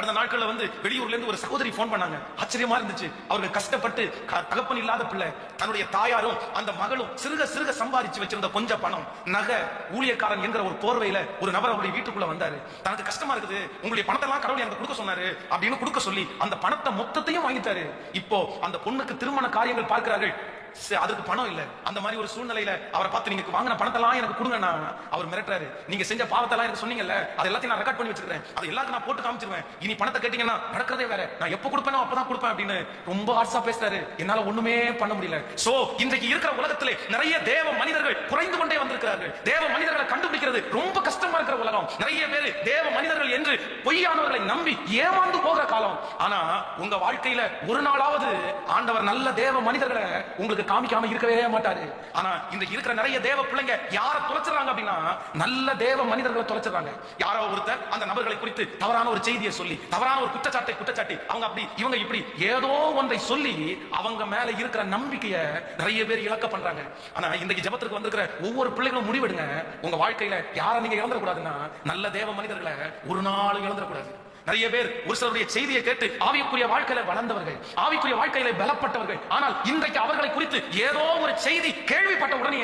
கடந்த நாட்கள்ல வந்து வெளியூர்ல இருந்து ஒரு சகோதரி போன் பண்ணாங்க. ஆச்சரியமா இருந்துச்சு. அவர்கள் கஷ்டப்பட்டு க- தகப்பன் இல்லாத பிள்ளை. தன்னுடைய தாயாரும் அந்த மகளும் சிறுக சிறுக சம்பாதிச்சு வச்சிருந்த கொஞ்ச பணம் நகை ஊழியக்காரன் என்கிற ஒரு போர்வையில ஒரு நபர் அவருடைய வீட்டுக்குள்ள வந்தாரு. தனக்கு கஷ்டமா இருக்குது. உங்களுடைய பணத்தெல்லாம் கடவுள் எனக்கு கொடுக்க சொன்னாரு அப்படின்னு கொடுக்க சொல்லி அந்த பணத்தை மொத்தத்தையும் வாங்கிட்டாரு. இப்போ அந்த பொண்ணுக்கு திருமண காரியங்கள் பார்க்கிறார்கள். அதுக்கு பணம் இல்ல. அந்த மாதிரி ஒரு சூழ்நிலையில அவரை பார்த்து நீங்க வாங்கின பணத்தெல்லாம் எனக்கு கொடுங்க நான் அவர் மிரட்டுறாரு. நீங்க செஞ்ச பாவத்தெல்லாம் எனக்கு சொன்னீங்கல்ல அது எல்லாத்தையும் நான் ரெக்கார்ட் பண்ணி வச்சிருக்கேன் அது எல்லாத்தையும் நான் போட்டு காமிச்சிருவேன். இனி பணத்தை கேட்டீங்கன்னா நடக்கிறதே வேற. நான் எப்ப கொடுப்பேனோ அப்பதான் கொடுப்பேன் அப்படின்னு ரொம்ப ஹார்ட்ஸா பேசுறாரு. என்னால ஒண்ணுமே பண்ண முடியல. சோ இன்றைக்கு இருக்கிற உலகத்திலே நிறைய தேவ மனிதர்கள் குறைந்து கொண்டே வந்திருக்கிறார்கள். தேவ மனிதர்களை கண்டுபிடிக்கிறது ரொம்ப கஷ்டமா இருக்கிற உலகம். நிறைய பேர் தேவ மனிதர்கள் என்று பொய்யானவர்களை நம்பி ஏமாந்து போகிற காலம். ஆனா உங்க வாழ்க்கையில ஒரு நாளாவது ஆண்டவர் நல்ல தேவ மனிதர்களை உங்களுக்கு காமிக்காம இருக்கவே மாட்டாரு. ஆனா இந்த இருக்கிற நிறைய தேவ பிள்ளைங்க யார தொலைச்சிடறாங்க அப்படின்னா நல்ல தேவ மனிதர்களை தொலைச்சிடறாங்க. யாரோ ஒருத்தர் அந்த நபர்களை குறித்து தவறான ஒரு செய்தியை சொல்லி தவறான ஒரு குற்றச்சாட்டை குற்றச்சாட்டி அவங்க அப்படி இவங்க இப்படி ஏதோ ஒன்றை சொல்லி அவங்க மேல இருக்கிற நம்பிக்கைய நிறைய பேர் இழக்க பண்றாங்க. ஆனா இன்றைக்கு ஜெபத்திற்கு வந்திருக்கிற ஒவ்வொரு பிள்ளைகளும் முடிவெடுங்க. உங்க வாழ்க்கையில யாரை நீங்க இழந்துடக்கூடாதுன்னா நல்ல தேவ மனிதர்களை ஒரு நாள் இழந்துடக்கூடாது. நிறைய பேர் ஒரு சிலருடைய செய்தியை கேட்டு ஆவிக்குரிய வாழ்க்கையில வளர்ந்தவர்கள் ஆவிக்குரிய வாழ்க்கையில பலப்பட்டவர்கள். ஆனால் இன்றைக்கு அவர்களை குறித்து ஏதோ ஒரு செய்தி கேள்விப்பட்ட உடனே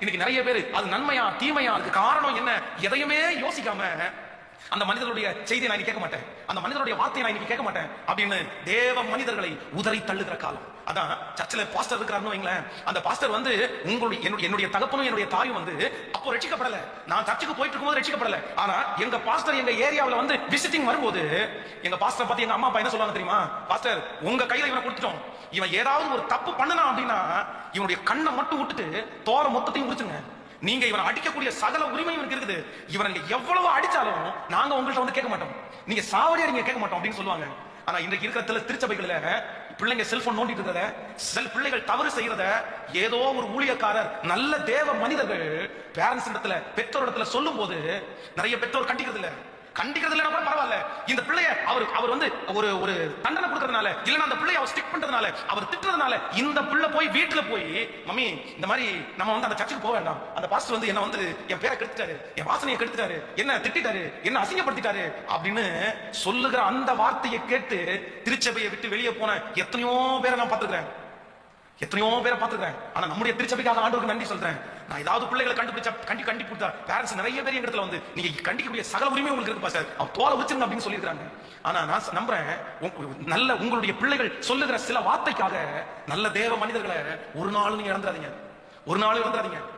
இன்னைக்கு நிறைய பேர் அது நன்மையா தீமையா அதுக்கு காரணம் என்ன எதையுமே யோசிக்காம அந்த மனிதர்களுடைய செய்தியை நான் கேட்க மாட்டேன். அந்த மனிதருடைய வார்த்தையை நான் கேட்க மாட்டேன். அப்படின்னு தேவ மனிதர்களை உதறி தள்ளுகிற காலம். அதான் சர்ச்சில் பாஸ்டர் இருக்கிறாருன்னு வைங்களேன். அந்த பாஸ்டர் வந்து உங்களுடைய என்னுடைய என்னுடைய தகப்பனும் என்னுடைய தாயும் வந்து அப்போ ரட்சிக்கப்படல. நான் சர்ச்சுக்கு போயிட்டு இருக்கும்போது ரட்சிக்கப்படல. ஆனா எங்க பாஸ்டர் எங்க ஏரியாவில் வந்து விசிட்டிங் வரும்போது எங்க பாஸ்டர் பத்தி எங்க அம்மா அப்பா என்ன சொல்லுவாங்க தெரியுமா? பாஸ்டர் உங்க கையில இவனை கொடுத்துட்டோம். இவன் ஏதாவது ஒரு தப்பு பண்ணனா அப்படின்னா இவனுடைய கண்ணை மட்டும் விட்டுட்டு தோர மொத்தத்தையும் உரிச்சுங்க நீங்க இவனை அடிக்கக்கூடிய சகல உரிமை இவனுக்கு இருக்குது. இவனை நீங்க எவ்வளவு அடிச்சாலும் நாங்க உங்கள்ட்ட வந்து கேட்க மாட்டோம். நீங்க சாவடியா நீங்க கேட்க மாட்டோம் அப்படின்னு சொல்லுவாங்க. ஆனா இன்றைக்கு இருக்கிற திருச்சபைகள் திருச்சபைகள்ல பிள்ளைங்க செல்போன் நோண்டிட்டு இருக்கிறத சில பிள்ளைகள் தவறு செய்யறத ஏதோ ஒரு ஊழியக்காரர் நல்ல தேவ மனிதர்கள் பேரண்ட்ஸ் இடத்துல பெற்றோர் இடத்துல சொல்லும் போது நிறைய பெற்றோர் கண்டிக்கிறது இல்லை கண்டிக்கிறது இல்லைனா கூட பரவாயில்ல. இந்த பிள்ளைய அவர் அவர் வந்து ஒரு ஒரு தண்டனை கொடுக்கறதுனால இல்லைன்னா அந்த பிள்ளைய அவர் ஸ்டிக் பண்றதுனால அவர் திட்டுறதுனால இந்த பிள்ளை போய் வீட்டுல போய் மம்மி இந்த மாதிரி நம்ம வந்து அந்த சர்ச்சுக்கு போக வேண்டாம். அந்த பாஸ்டர் வந்து என்ன வந்து என் பேரை கெடுத்துட்டாரு என் வாசனையை கெடுத்துட்டாரு என்ன திட்டாரு என்ன அசிங்கப்படுத்திட்டாரு அப்படின்னு சொல்லுகிற அந்த வார்த்தையை கேட்டு திருச்சபையை விட்டு வெளியே போன எத்தனையோ பேரை நான் பார்த்துக்கிறேன் எத்தனையோ பேரை பார்த்துக்கிறேன் ஆனா நம்முடைய திருச்சபைக்காக ஆண்டவருக்கு நன்றி சொல்றேன். நான் ஏதாவது பிள்ளைகளை கண்டுபிடிச்சா கண்டி கண்டி கொடுத்தா பேரண்ட்ஸ் நிறைய பேர் இடத்துல வந்து நீங்க கண்டிக்கக்கூடிய சகல உரிமை உங்களுக்கு இருக்கு பாஸ்டர். அவன் தோலை வச்சிருங்க அப்படின்னு சொல்லியிருக்காங்க ஆனா நான் நம்புறேன் நல்ல உங்களுடைய பிள்ளைகள் சொல்லுகிற சில வார்த்தைக்காக நல்ல தேவ மனிதர்களை ஒரு நாள் நீங்க இழந்துடாதீங்க ஒரு நாள் இழந்துடாதீங்க